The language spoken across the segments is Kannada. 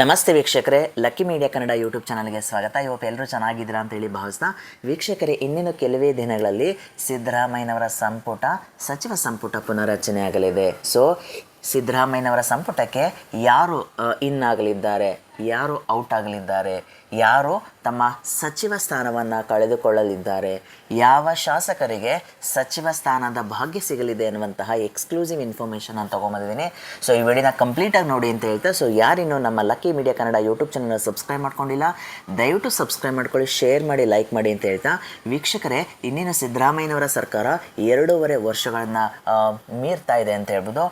ನಮಸ್ತೆ ವೀಕ್ಷಕರೇ ಲಕ್ಕಿ ಮೀಡಿಯಾ ಕನ್ನಡ ಯೂಟ್ಯೂಬ್ ಚಾನಲ್ಗೆ ಸ್ವಾಗತ. ಇವತ್ತು ಎಲ್ಲರೂ ಚೆನ್ನಾಗಿದ್ದೀರಾ ಅಂತ ಹೇಳಿ ಭಾವಿಸ್ತಾ ವೀಕ್ಷಕರೇ, ಇನ್ನೇನು ಕೆಲವೇ ದಿನಗಳಲ್ಲಿ ಸಿದ್ದರಾಮಯ್ಯನವರ ಸಂಪುಟ, ಸಚಿವ ಸಂಪುಟ ಪುನರಚನೆ ಆಗಲಿದೆ. ಸೊ ಸಿದ್ದರಾಮಯ್ಯನವರ ಸಂಪುಟಕ್ಕೆ ಯಾರು ಇನ್ ಆಗಲಿದ್ದಾರೆ? ಯಾರು ಔಟ್ ಆಗಲಿದ್ದಾರೆ? ಯಾರು ತಮ್ಮ ಸಚಿವ ಸ್ಥಾನವನ್ನು ಕಳೆದುಕೊಳ್ಳಲಿದ್ದಾರೆ? ಯಾವ ಶಾಸಕರಿಗೆ ಸಚಿವ ಸ್ಥಾನದ ಭಾಗ್ಯ ಸಿಗಲಿದೆ ಅನ್ನುವಂತಹ ಎಕ್ಸ್ಕ್ಲೂಸಿವ್ ಇನ್ಫಾರ್ಮೇಷನ್ ನಾನು ತೊಗೊಂಬಂದಿದ್ದೀನಿ. ಸೊ ಈ ವಿಡಿಯೋನ ಕಂಪ್ಲೀಟಾಗಿ ನೋಡಿ ಅಂತ ಹೇಳ್ತಾ ಸೊ ಯಾರಿನ್ನೂ ನಮ್ಮ ಲಕ್ಕಿ ಮೀಡಿಯಾ ಕನ್ನಡ ಯೂಟ್ಯೂಬ್ ಚಾನಲ್ನ ಸಬ್ಸ್ಕ್ರೈಬ್ ಮಾಡ್ಕೊಂಡಿಲ್ಲ, ದಯವಿಟ್ಟು ಸಬ್ಸ್ಕ್ರೈಬ್ ಮಾಡ್ಕೊಳ್ಳಿ ಶೇರ್ ಮಾಡಿ ಲೈಕ್ ಮಾಡಿ ಅಂತ ಹೇಳ್ತಾ, ವೀಕ್ಷಕರೇ ಇನ್ನೇನು ಸಿದ್ದರಾಮಯ್ಯನವರ ಸರ್ಕಾರ ಎರಡೂವರೆ ವರ್ಷಗಳನ್ನು ಮೀರ್ತಾ ಇದೆ ಅಂತ ಹೇಳ್ಬೋದು.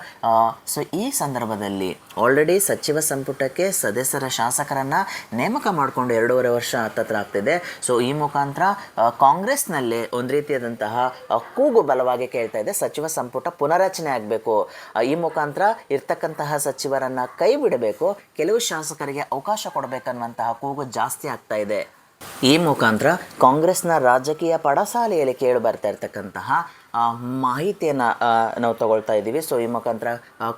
ಸೊ ಈ ಸಂದರ್ಭದಲ್ಲಿ ಆಲ್ರೆಡಿ ಸಚಿವ ಸಂಪುಟಕ್ಕೆ ಸದಸ್ಯರ ಶಾಸಕರನ್ನು ನೇಮಕ ಮಾಡಿಕೊಂಡು ಎರಡೂವರೆ ವರ್ಷ ಹತ್ತತ್ರ ಆಗ್ತಿದೆ. ಸೊ ಈ ಮುಖಾಂತರ ಕಾಂಗ್ರೆಸ್ನಲ್ಲಿ ಒಂದು ರೀತಿಯಾದಂತಹ ಕೂಗು ಬಲವಾಗಿ ಕೇಳ್ತಾ ಇದೆ. ಸಚಿವ ಸಂಪುಟ ಪುನರಚನೆ ಆಗಬೇಕು. ಈ ಮುಖಾಂತರ ಇರ್ತಕ್ಕಂತಹ ಸಚಿವರನ್ನು ಕೈ ಬಿಡಬೇಕು. ಕೆಲವು ಶಾಸಕರಿಗೆ ಅವಕಾಶ ಕೊಡಬೇಕನ್ನುವಂತಹ ಕೂಗು ಜಾಸ್ತಿ ಆಗ್ತಾ ಇದೆ. ಈ ಮುಖಾಂತರ ಕಾಂಗ್ರೆಸ್ನ ರಾಜಕೀಯ ಪಡಸಾಲೆಯಲ್ಲಿ ಕೇಳಿ ಬರ್ತಾ ಇರ್ತಕ್ಕಂತಹ ಮಾಹಿತಿಯನ್ನು ನಾವು ತಗೊಳ್ತಾ ಇದ್ದೀವಿ. ಸೊ ಈ ಮುಖಾಂತರ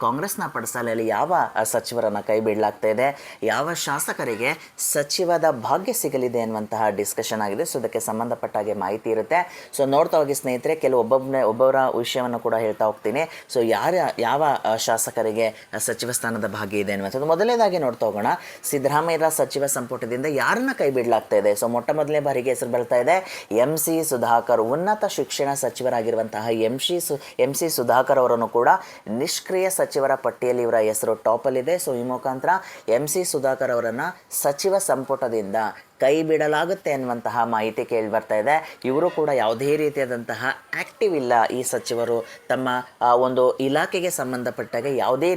ಕಾಂಗ್ರೆಸ್ನ ಪಡಸಾಲೆಯಲ್ಲಿ ಯಾವ ಸಚಿವರನ್ನು ಕೈ ಬಿಡಲಾಗ್ತಾ ಇದೆ, ಯಾವ ಶಾಸಕರಿಗೆ ಸಚಿವದ ಭಾಗ್ಯ ಸಿಗಲಿದೆ ಅನ್ನುವಂತಹ ಡಿಸ್ಕಷನ್ ಆಗಿದೆ. ಸೊ ಅದಕ್ಕೆ ಸಂಬಂಧಪಟ್ಟ ಹಾಗೆ ಮಾಹಿತಿ ಇರುತ್ತೆ. ಸೊ ನೋಡ್ತಾ ಹೋಗಿ ಸ್ನೇಹಿತರೆ, ಕೆಲವು ಒಬ್ಬೊಬ್ಬನೇ ಒಬ್ಬೊಬ್ಬರ ವಿಷಯವನ್ನು ಕೂಡ ಹೇಳ್ತಾ ಹೋಗ್ತೀನಿ. ಸೊ ಯಾರ, ಯಾವ ಶಾಸಕರಿಗೆ ಸಚಿವ ಸ್ಥಾನದ ಭಾಗ್ಯ ಇದೆ ಅನ್ನುವಂಥದ್ದು ಮೊದಲನೇದಾಗಿ ನೋಡ್ತಾ ಹೋಗೋಣ. ಸಿದ್ದರಾಮಯ್ಯರ ಸಚಿವ ಸಂಪುಟದಿಂದ ಯಾರನ್ನ ಕೈ ಬಿಡಲಾಗ್ತಾ ಇದೆ? ಸೊ ಮೊಟ್ಟ ಮೊದಲನೇ ಬಾರಿಗೆ ಹೆಸರು ಬರ್ತಾ ಇದೆ. ಎಂ ಸಿ ಸುಧಾಕರ್, ಉನ್ನತ ಶಿಕ್ಷಣ ಸಚಿವರಾಗಿರುವಂತಹ ಎಂ ಸಿ ಸು ಎಂ ಸಿ ಸುಧಾಕರ್ ಅವರನ್ನು ಕೂಡ ನಿಷ್ಕ್ರಿಯ ಸಚಿವರ ಪಟ್ಟಿಯಲ್ಲಿ ಇವರ ಹೆಸರು ಟಾಪಲ್ಲಿದೆ. ಸೊ ಈ ಮುಖಾಂತರ ಎಂ ಸಿ ಸುಧಾಕರ್ ಅವರನ್ನು ಸಚಿವ ಸಂಪುಟದಿಂದ ಕೈ ಬಿಡಲಾಗುತ್ತೆ ಅನ್ನುವಂತಹ ಮಾಹಿತಿ ಕೇಳಿ ಬರ್ತಾ ಇದೆ. ಇವರು ಕೂಡ ಯಾವುದೇ ರೀತಿಯಾದಂತಹ ಆಕ್ಟಿವ್ ಇಲ್ಲ ಈ ಸಚಿವರು. ತಮ್ಮ ಒಂದು ಇಲಾಖೆಗೆ ಸಂಬಂಧಪಟ್ಟಾಗ ಯಾವುದೇ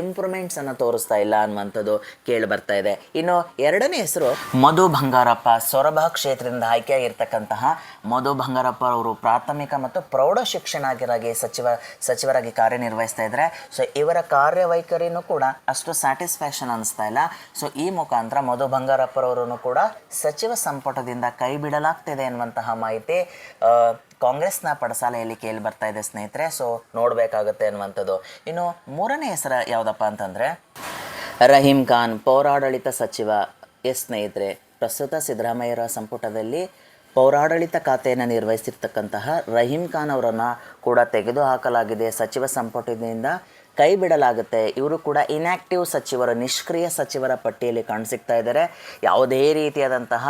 ಇಂಪ್ರೂವ್ಮೆಂಟ್ಸ್ ಅನ್ನು ತೋರಿಸ್ತಾ ಇಲ್ಲ ಅನ್ನುವಂಥದ್ದು ಕೇಳಿ ಬರ್ತಾ ಇದೆ. ಇನ್ನು ಎರಡನೇ ಹೆಸರು ಮಧು ಬಂಗಾರಪ್ಪ. ಸೊರಬ ಕ್ಷೇತ್ರದಿಂದ ಆಯ್ಕೆಯಾಗಿರ್ತಕ್ಕಂತಹ ಮಧು ಬಂಗಾರಪ್ಪ ಅವರು ಪ್ರಾಥಮಿಕ ಮತ್ತು ಪ್ರೌಢ ಶಿಕ್ಷಣಾಗಿರಾಗಿ ಸಚಿವ, ಸಚಿವರಾಗಿ ಕಾರ್ಯನಿರ್ವಹಿಸ್ತಾ ಇದ್ದಾರೆ. ಸೊ ಇವರ ಕಾರ್ಯವೈಖರಿನೂ ಕೂಡ ಅಷ್ಟು ಸ್ಯಾಟಿಸ್ಫ್ಯಾಕ್ಷನ್ ಅನಿಸ್ತಾ ಇಲ್ಲ. ಸೊ ಈ ಮುಖಾಂತರ ಮಧು ಬಂಗಾರಪ್ಪರವರನ್ನು ಕೂಡ ಸಚಿವ ಸಂಪುಟದಿಂದ ಕೈ ಬಿಡಲಾಗ್ತಿದೆ ಎನ್ನುವಂತಹ ಮಾಹಿತಿ ಕಾಂಗ್ರೆಸ್ನ ಪಡಸಾಲೆಯಲ್ಲಿ ಕೇಳಿ ಬರ್ತಾ ಇದೆ ಸ್ನೇಹಿತರೆ. ಸೊ ನೋಡಬೇಕಾಗುತ್ತೆ ಅನ್ನುವಂಥದ್ದು ಇನ್ನು ಮೂರನೇ ಹೆಸರು ಯಾವುದಪ್ಪ ಅಂತಂದರೆ, ರಹೀಂ ಖಾನ್, ಪೌರಾಡಳಿತ ಸಚಿವ. ಎಸ್ ಸ್ನೇಹಿತರೆ, ಪ್ರಸ್ತುತ ಸಿದ್ದರಾಮಯ್ಯರ ಸಂಪುಟದಲ್ಲಿ ಪೌರಾಡಳಿತ ಖಾತೆಯನ್ನು ನಿರ್ವಹಿಸಿರ್ತಕ್ಕಂತಹ ರಹೀಂ ಖಾನ್ ಅವರನ್ನು ಕೂಡ ತೆಗೆದುಹಾಕಲಾಗಿದೆ ಸಚಿವ ಸಂಪುಟದಿಂದ. ಕೈ ಬಿಡಲಾಗುತ್ತೆ. ಇವರು ಕೂಡ ಇನ್ಯಾಕ್ಟಿವ್ ಸಚಿವರು, ನಿಷ್ಕ್ರಿಯ ಸಚಿವರ ಪಟ್ಟಿಯಲ್ಲಿ ಕಾಣಿಸ್ತಾ ಇದ್ದಾರೆ ಯಾವುದೇ ರೀತಿಯಾದಂತಹ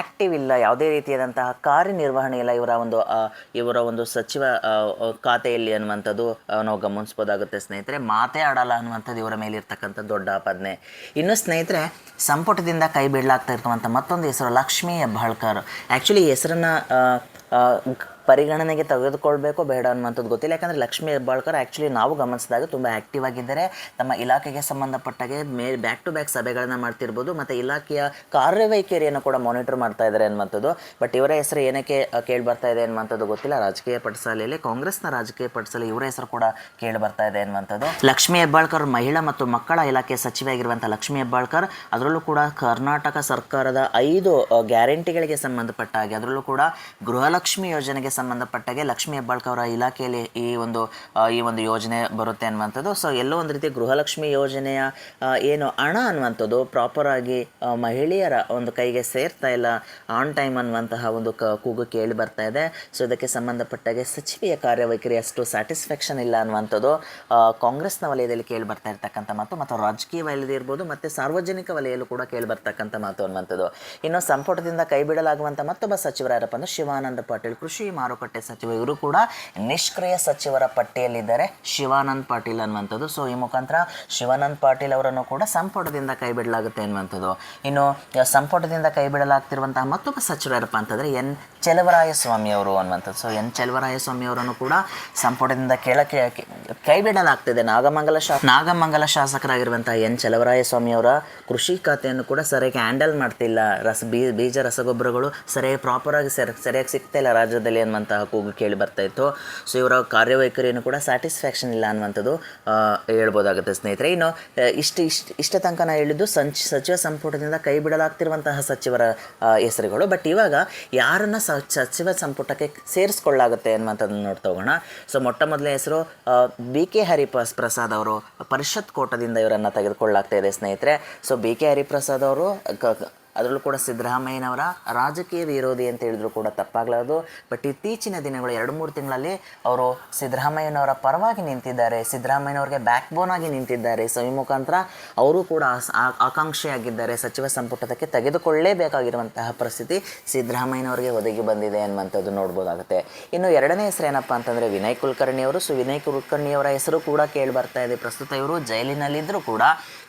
ಆಕ್ಟಿವ್ ಇಲ್ಲ, ಯಾವುದೇ ರೀತಿಯಾದಂತಹ ಕಾರ್ಯನಿರ್ವಹಣೆ ಇಲ್ಲ ಇವರ ಒಂದು ಇವರ ಒಂದು ಸಚಿವ ಖಾತೆಯಲ್ಲಿ ಅನ್ನುವಂಥದ್ದು ನಾವು ಗಮನಿಸ್ಬೋದಾಗುತ್ತೆ ಸ್ನೇಹಿತರೆ. ಮಾತೇ ಆಡಲ್ಲ ಅನ್ನುವಂಥದ್ದು ಇವರ ಮೇಲೆ ಇರ್ತಕ್ಕಂಥ ದೊಡ್ಡ ಆಪಾದನೆ. ಇನ್ನು ಸ್ನೇಹಿತರೆ, ಸಂಪುಟದಿಂದ ಕೈ ಬಿಡಲಾಗ್ತಾ ಇರ್ತಕ್ಕಂಥ ಮತ್ತೊಂದು ಹೆಸರು ಲಕ್ಷ್ಮೀ ಹೆಬ್ಬಾಳ್ಕರ್. ಆ್ಯಕ್ಚುಲಿ ಹೆಸರನ್ನು ಪರಿಗಣನೆಗೆ ತೆಗೆದುಕೊಳ್ಬೇಕೋ ಬೇಡ ಅನ್ನುವಂಥದ್ದು ಗೊತ್ತಿಲ್ಲ. ಯಾಕಂದರೆ ಲಕ್ಷ್ಮೀ ಹೆಬ್ಬಾಳ್ಕರ್ ಆ್ಯಕ್ಚುಲಿ ನಾವು ಗಮನಿಸಿದಾಗ ತುಂಬ ಆ್ಯಕ್ಟಿವ್ ಆಗಿದ್ದಾರೆ. ತಮ್ಮ ಇಲಾಖೆಗೆ ಸಂಬಂಧಪಟ್ಟಾಗೆ ಮೇ ಬ್ಯಾಕ್ ಟು ಬ್ಯಾಕ್ ಸಭೆಗಳನ್ನು ಮಾಡ್ತಿರ್ಬೋದು. ಮತ್ತು ಇಲಾಖೆಯ ಕಾರ್ಯವೈಖರಿಯನ್ನು ಕೂಡ ಮಾನಿಟರ್ ಮಾಡ್ತಾ ಇದ್ದಾರೆ ಅನ್ನುವಂಥದ್ದು. ಬಟ್ ಇವರ ಹೆಸರು ಏನಕ್ಕೆ ಕೇಳಿ ಬರ್ತಾ ಇದೆ ಅನ್ನುವಂಥದ್ದು ಗೊತ್ತಿಲ್ಲ. ರಾಜಕೀಯ ಪಟಸಾಲೆಯಲ್ಲಿ ಕಾಂಗ್ರೆಸ್ನ ರಾಜಕೀಯ ಪಟಸಾಲೆ ಇವರ ಹೆಸರು ಕೂಡ ಕೇಳಿ ಬರ್ತಾ ಇದೆ ಅನ್ನುವಂಥದ್ದು. ಲಕ್ಷ್ಮೀ ಹೆಬ್ಬಾಳ್ಕರ್ ಮಹಿಳಾ ಮತ್ತು ಮಕ್ಕಳ ಇಲಾಖೆ ಸಚಿವೆಯಾಗಿರುವಂಥ ಲಕ್ಷ್ಮೀ ಹೆಬ್ಬಾಳ್ಕರ್, ಅದರಲ್ಲೂ ಕೂಡ ಕರ್ನಾಟಕ ಸರ್ಕಾರದ ಐದು ಗ್ಯಾರಂಟಿಗಳಿಗೆ ಸಂಬಂಧಪಟ್ಟ ಹಾಗೆ, ಅದರಲ್ಲೂ ಕೂಡ ಗೃಹಲಕ್ಷ್ಮಿ ಯೋಜನೆಗೆ ಸಂಬಂಧಪಟ್ಟಾಗೆ ಲಕ್ಷ್ಮೀ ಹೆಬ್ಬಾಳ್ಕವರ ಇಲಾಖೆಯಲ್ಲಿ ಈ ಒಂದು ಈ ಒಂದು ಯೋಜನೆ ಬರುತ್ತೆ ಅನ್ನುವಂಥದ್ದು. ಸೊ ಎಲ್ಲೋ ಒಂದು ರೀತಿ ಗೃಹಲಕ್ಷ್ಮಿ ಯೋಜನೆಯ ಏನು ಹಣ ಅನ್ನುವಂಥದ್ದು ಪ್ರಾಪರ್ ಆಗಿ ಮಹಿಳೆಯರ ಒಂದು ಕೈಗೆ ಸೇರ್ತಾ ಇಲ್ಲ ಆನ್ ಟೈಮ್ ಅನ್ನುವಂತಹ ಒಂದು ಕ, ಕೂಗು ಕೇಳಿ ಬರ್ತಾ ಇದೆ. ಸೊ ಇದಕ್ಕೆ ಸಂಬಂಧಪಟ್ಟಾಗೆ ಸಚಿವೆಯ ಕಾರ್ಯವೈಖರಿ ಅಷ್ಟು ಸ್ಯಾಟಿಸ್ಫ್ಯಾಕ್ಷನ್ ಇಲ್ಲ ಅನ್ನುವಂಥದ್ದು ಕಾಂಗ್ರೆಸ್ನ ವಲಯದಲ್ಲಿ ಕೇಳಿ ಬರ್ತಾ ಇರ್ತಕ್ಕಂಥ ಮಾತು, ಮತ್ತು ರಾಜಕೀಯ ವಲಯದಲ್ಲಿ ಇರ್ಬೋದು, ಮತ್ತು ಸಾರ್ವಜನಿಕ ವಲಯಲ್ಲೂ ಕೂಡ ಕೇಳಿ ಬರ್ತಕ್ಕಂಥ ಮಾತು ಅನ್ನುವಂಥದ್ದು. ಇನ್ನು ಸಂಪುಟದಿಂದ ಕೈ ಬಿಡಲಾಗುವಂಥ ಮತ್ತೊಬ್ಬ ಸಚಿವರು ಯಾರಪ್ಪ ಅಂದ್ರೆ ಶಿವಾನಂದ ಪಾಟೀಲ್ ಕೃಷಿ ಮಾರುಕಟ್ಟೆ ಸಚಿವ ಇವರು ಕೂಡ ನಿಷ್ಕ್ರಿಯ ಸಚಿವರ ಪಟ್ಟಿಯಲ್ಲಿದ್ದಾರೆ. ಶಿವಾನಂದ್ ಪಾಟೀಲ್ ಅನ್ನುವಂಥದ್ದು. ಸೊ ಈ ಮುಖಾಂತರ ಶಿವಾನಂದ್ ಪಾಟೀಲ್ ಅವರನ್ನು ಕೂಡ ಸಂಪುಟದಿಂದ ಕೈ ಬಿಡಲಾಗುತ್ತೆ ಅನ್ನುವಂಥದ್ದು. ಇನ್ನು, ಸಂಪುಟದಿಂದ ಕೈ ಬಿಡಲಾಗ್ತಿರುವಂತಹ ಮತ್ತೊಬ್ಬ ಸಚಿವ ಯಾರಪ್ಪ ಅಂತಂದರೆ ಎನ್ ಸ್ವಾಮಿ ಅವರು ಅನ್ನುವಂಥದ್ದು. ಸೊ ಎನ್ ಸ್ವಾಮಿ ಅವರನ್ನು ಕೂಡ ಸಂಪುಟದಿಂದ ಕೆಳಕ್ಕೆ ಕೈಬಿಡಲಾಗ್ತಿದೆ ನಾಗಮಂಗಲ ಶಾ ನಾಗಮಂಗಲ ಶಾಸಕರಾಗಿರುವಂತಹ ಎನ್ ಸ್ವಾಮಿ ಅವರ ಕೃಷಿ ಖಾತೆಯನ್ನು ಕೂಡ ಸರಿಯಾಗಿ ಹ್ಯಾಂಡಲ್ ಮಾಡ್ತಿಲ್ಲ. ರಸ ಬೀ ಬೀಜ, ರಸಗೊಬ್ಬರಗಳು ಸರಿಯಾಗಿ ಪ್ರಾಪರಾಗಿ ಸರಿ ಸರಿಯಾಗಿ ಸಿಗ್ತಾ ಇಲ್ಲ ರಾಜ್ಯದಲ್ಲಿ ಅನ್ನುವಂತಹ ಕೂಗು ಕೇಳಿ ಬರ್ತಾ ಇತ್ತು. ಸೊ ಇವರ ಕಾರ್ಯವೈಖರಿಯನ್ನು ಕೂಡ ಸ್ಯಾಟಿಸ್ಫ್ಯಾಕ್ಷನ್ ಇಲ್ಲ ಅನ್ನುವಂಥದ್ದು ಹೇಳ್ಬೋದಾಗುತ್ತೆ ಸ್ನೇಹಿತರೆ. ಇನ್ನು ಇಷ್ಟು ಇಷ್ಟು ಇಷ್ಟ ತನಕ ನಾ ಹೇಳಿದ್ದು ಸಂಚ್ ಸಚಿವ ಸಂಪುಟದಿಂದ ಕೈ ಬಿಡಲಾಗ್ತಿರುವಂತಹ ಸಚಿವರ ಹೆಸರುಗಳು. ಬಟ್ ಇವಾಗ ಯಾರನ್ನ ಸಚಿವ ಸಂಪುಟಕ್ಕೆ ಸೇರಿಸ್ಕೊಳ್ಳಾಗುತ್ತೆ ಅನ್ನುವಂಥದ್ದನ್ನು ನೋಡ್ತಾ ಹೋಗೋಣ. ಸೊ ಮೊಟ್ಟ ಮೊದಲನೇ ಹೆಸರು ಬಿ ಕೆ ಹರಿಪ್ರಸ್ ಪ್ರಸಾದ್ ಅವರು ಪರಿಷತ್ ಕೋಟದಿಂದ ಇವರನ್ನು ತೆಗೆದುಕೊಳ್ಳಾಗ್ತಾ ಇದೆ ಸ್ನೇಹಿತರೆ. ಸೊ ಬಿ ಕೆ ಹರಿಪ್ರಸಾದ್ ಅವರು ಅದರಲ್ಲೂ ಕೂಡ ಸಿದ್ದರಾಮಯ್ಯನವರ ರಾಜಕೀಯ ವಿರೋಧಿ ಅಂತ ಹೇಳಿದ್ರು ಕೂಡ ತಪ್ಪಾಗಲಾರದು. ಬಟ್ ಇತ್ತೀಚಿನ ದಿನಗಳು, ಎರಡು ಮೂರು ತಿಂಗಳಲ್ಲಿ ಅವರು ಸಿದ್ದರಾಮಯ್ಯನವರ ಪರವಾಗಿ ನಿಂತಿದ್ದಾರೆ. ಸಿದ್ದರಾಮಯ್ಯನವ್ರಿಗೆ ಬ್ಯಾಕ್ ಬೋನ್ ಆಗಿ ನಿಂತಿದ್ದಾರೆ. ಸೊ ಈ ಮುಖಾಂತರ ಅವರು ಕೂಡ ಆಕಾಂಕ್ಷೆಯಾಗಿದ್ದಾರೆ. ಸಚಿವ ಸಂಪುಟದಕ್ಕೆ ತೆಗೆದುಕೊಳ್ಳೇಬೇಕಾಗಿರುವಂತಹ ಪರಿಸ್ಥಿತಿ ಸಿದ್ದರಾಮಯ್ಯನವರಿಗೆ ಒದಗಿ ಬಂದಿದೆ ಅನ್ನುವಂಥದ್ದು ನೋಡ್ಬೋದಾಗುತ್ತೆ. ಇನ್ನು ಎರಡನೇ ಹೆಸರು ಏನಪ್ಪ ಅಂತಂದರೆ ವಿನಯ್ ಕುಲಕರ್ಣಿ ಅವರು. ಸೊ ವಿನಯ್ ಕುಲಕರ್ಣಿಯವರ ಹೆಸರು ಕೂಡ ಕೇಳಿ ಬರ್ತಾ ಇದೆ. ಪ್ರಸ್ತುತ ಇವರು ಜೈಲಿನಲ್ಲಿದ್ದರೂ ಕೂಡ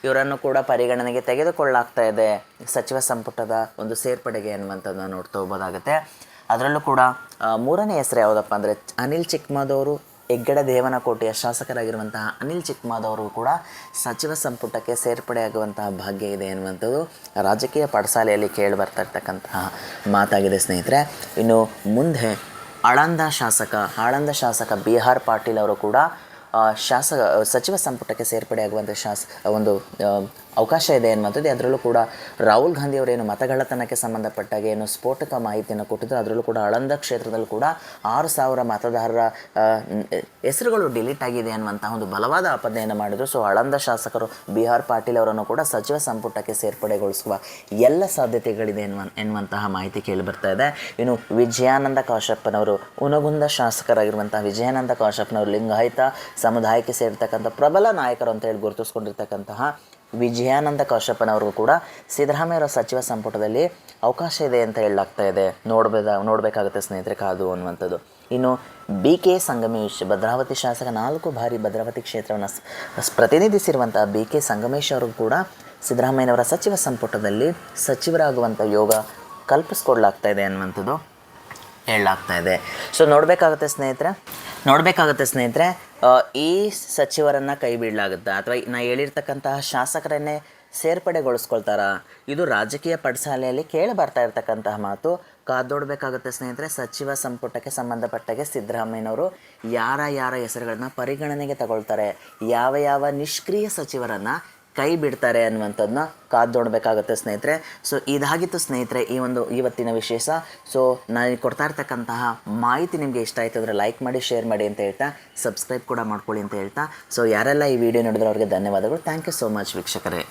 ಇವರನ್ನು ಕೂಡ ಪರಿಗಣನೆಗೆ ತೆಗೆದುಕೊಳ್ಳಾಗ್ತಾ ಇದೆ. ಸಚಿವ ಸಂಪುಟದ ಒಂದು ಸೇರ್ಪಡೆಗೆ ಅನ್ನುವಂಥದ್ದನ್ನ ನೋಡ್ತಾ ಹೋಗ್ಬೋದಾಗುತ್ತೆ. ಅದರಲ್ಲೂ ಕೂಡ ಮೂರನೇ ಹೆಸರು ಯಾವುದಪ್ಪ ಅಂದರೆ ಅನಿಲ್ ಚಿಕ್ಮಾದವರು ಹೆಗ್ಗಡ ದೇವನಕೋಟೆಯ ಶಾಸಕರಾಗಿರುವಂತಹ ಅನಿಲ್ ಚಿಕ್ಮಾದವರು ಕೂಡ ಸಚಿವ ಸಂಪುಟಕ್ಕೆ ಸೇರ್ಪಡೆಯಾಗುವಂತಹ ಭಾಗ್ಯ ಇದೆ ಅನ್ನುವಂಥದ್ದು ರಾಜಕೀಯ ಪಡಸಾಲೆಯಲ್ಲಿ ಕೇಳಿ ಬರ್ತಾ ಇರ್ತಕ್ಕಂತಹ ಮಾತಾಗಿದೆ ಸ್ನೇಹಿತರೆ. ಇನ್ನು ಮುಂದೆ ಆಳಂದ ಶಾಸಕ ಆಳಂದ ಶಾಸಕ ಬಿ ಪಾಟೀಲ್ ಅವರು ಕೂಡ ಶಾಸಕ ಸಚಿವ ಸಂಪುಟಕ್ಕೆ ಸೇರ್ಪಡೆಯಾಗುವಂಥ ಶಾಸ ಒಂದು ಅವಕಾಶ ಇದೆ ಅನ್ನುವಂಥದ್ದು. ಅದರಲ್ಲೂ ಕೂಡ ರಾಹುಲ್ ಗಾಂಧಿ ಅವರೇನು ಮತಗಳತನಕ್ಕೆ ಸಂಬಂಧಪಟ್ಟಾಗ ಏನು ಸ್ಫೋಟಕ ಮಾಹಿತಿಯನ್ನು ಕೊಟ್ಟಿದ್ರು, ಅದರಲ್ಲೂ ಕೂಡ ಅಳಂದ ಕ್ಷೇತ್ರದಲ್ಲೂ ಕೂಡ ಆರು ಸಾವಿರ ಮತದಾರರ ಹೆಸರುಗಳು ಡಿಲೀಟ್ ಆಗಿದೆ ಅನ್ನುವಂತಹ ಒಂದು ಬಲವಾದ ಆಪಾದನೆಯನ್ನು ಮಾಡಿದರು. ಸೊ ಅಳಂದ ಶಾಸಕರು ಬಿ ಆರ್ ಪಾಟೀಲ್ ಅವರನ್ನು ಕೂಡ ಸಚಿವ ಸಂಪುಟಕ್ಕೆ ಸೇರ್ಪಡೆಗೊಳಿಸುವ ಎಲ್ಲ ಸಾಧ್ಯತೆಗಳಿದೆ ಎನ್ನುವ, ಎನ್ನುವಂತಹ ಮಾಹಿತಿ ಕೇಳಿ ಬರ್ತಾ ಇದೆ. ಇನ್ನು ವಿಜಯಾನಂದ ಕಾಶಪ್ಪನವರು ಉನಗುಂದ ಶಾಸಕರಾಗಿರುವಂತಹ ವಿಜಯಾನಂದ ಕಾಶಪ್ಪನವರು ಲಿಂಗಾಯತ ಸಮುದಾಯಕ್ಕೆ ಸೇರ್ತಕ್ಕಂಥ ಪ್ರಬಲ ನಾಯಕರು ಅಂತ ಹೇಳಿ ಗುರುತಿಸ್ಕೊಂಡಿರ್ತಕ್ಕಂತಹ ವಿಜಯಾನಂದ ಕೌಶಪ್ಪನವರು ಕೂಡ ಸಿದ್ದರಾಮಯ್ಯವರ ಸಚಿವ ಸಂಪುಟದಲ್ಲಿ ಅವಕಾಶ ಇದೆ ಅಂತ ಹೇಳಲಾಗ್ತಾ ಇದೆ. ನೋಡ್ಬೇಕ ನೋಡಬೇಕಾಗುತ್ತೆ ಸ್ನೇಹಿತರೆ ಕಾದು ಅನ್ನುವಂಥದ್ದು. ಇನ್ನು ಬಿ ಕೆ ಸಂಗಮೇಶ್, ಭದ್ರಾವತಿ ಶಾಸಕ, ನಾಲ್ಕು ಬಾರಿ ಭದ್ರಾವತಿ ಕ್ಷೇತ್ರವನ್ನು ಪ್ರತಿನಿಧಿಸಿರುವಂಥ ಬಿ ಕೆ ಸಂಗಮೇಶ್ ಅವರು ಕೂಡ ಸಿದ್ದರಾಮಯ್ಯನವರ ಸಚಿವ ಸಂಪುಟದಲ್ಲಿ ಸಚಿವರಾಗುವಂಥ ಯೋಗ ಕಲ್ಪಿಸ್ಕೊಡ್ಲಾಗ್ತಾ ಇದೆ ಅನ್ನುವಂಥದ್ದು. ಹೇಳಲಾಗ್ತಾ ಇದೆ. ಸೊ ನೋಡಬೇಕಾಗುತ್ತೆ ಸ್ನೇಹಿತರೆ ನೋಡಬೇಕಾಗುತ್ತೆ ಸ್ನೇಹಿತರೆ ಈ ಸಚಿವರನ್ನು ಕೈ ಬಿಡಲಾಗುತ್ತಾ ಅಥವಾ ನಾ ಹೇಳಿರ್ತಕ್ಕಂತಹ ಶಾಸಕರನ್ನೇ ಸೇರ್ಪಡೆಗೊಳಿಸ್ಕೊಳ್ತಾರಾ? ಇದು ರಾಜಕೀಯ ಪಡಸಾಲೆಯಲ್ಲಿ ಕೇಳಿ ಬರ್ತಾ ಇರತಕ್ಕಂತಹ ಮಾತು. ಕಾದೋಡ್ಬೇಕಾಗುತ್ತೆ ಸ್ನೇಹಿತರೆ, ಸಚಿವ ಸಂಪುಟಕ್ಕೆ ಸಂಬಂಧಪಟ್ಟಾಗೆ ಸಿದ್ದರಾಮಯ್ಯನವರು ಯಾರ ಯಾರ ಹೆಸರುಗಳನ್ನ ಪರಿಗಣನೆಗೆ ತಗೊಳ್ತಾರೆ? ಯಾವ ಯಾವ ನಿಷ್ಕ್ರಿಯ ಸಚಿವರನ್ನು ಕೈ ಬಿಡ್ತಾರೆ ಅನ್ನುವಂಥದ್ದನ್ನ ಕಾದು ನೋಡಬೇಕಾಗುತ್ತೆ ಸ್ನೇಹಿತರೆ. ಸೊ ಇದಾಗಿತ್ತು ಸ್ನೇಹಿತರೆ ಈ ಒಂದು ಇವತ್ತಿನ ವಿಶೇಷ. ಸೊ ನಾನು ಕೊಡ್ತಾ ಇರ್ತಕ್ಕಂತಹ ಮಾಹಿತಿ ನಿಮಗೆ ಇಷ್ಟ ಆಯಿತು ಅಂದರೆ ಲೈಕ್ ಮಾಡಿ ಶೇರ್ ಮಾಡಿ ಅಂತ ಹೇಳ್ತಾ ಸಬ್ಸ್ಕ್ರೈಬ್ ಕೂಡ ಮಾಡ್ಕೊಳ್ಳಿ ಅಂತ ಹೇಳ್ತಾ. ಸೊ ಯಾರೆಲ್ಲ ಈ ವಿಡಿಯೋ ನೋಡಿದ್ರೆ ಅವ್ರಿಗೆ ಧನ್ಯವಾದಗಳು. ಥ್ಯಾಂಕ್ ಯು ಸೋ ಮಚ್ ವೀಕ್ಷಕರೇ.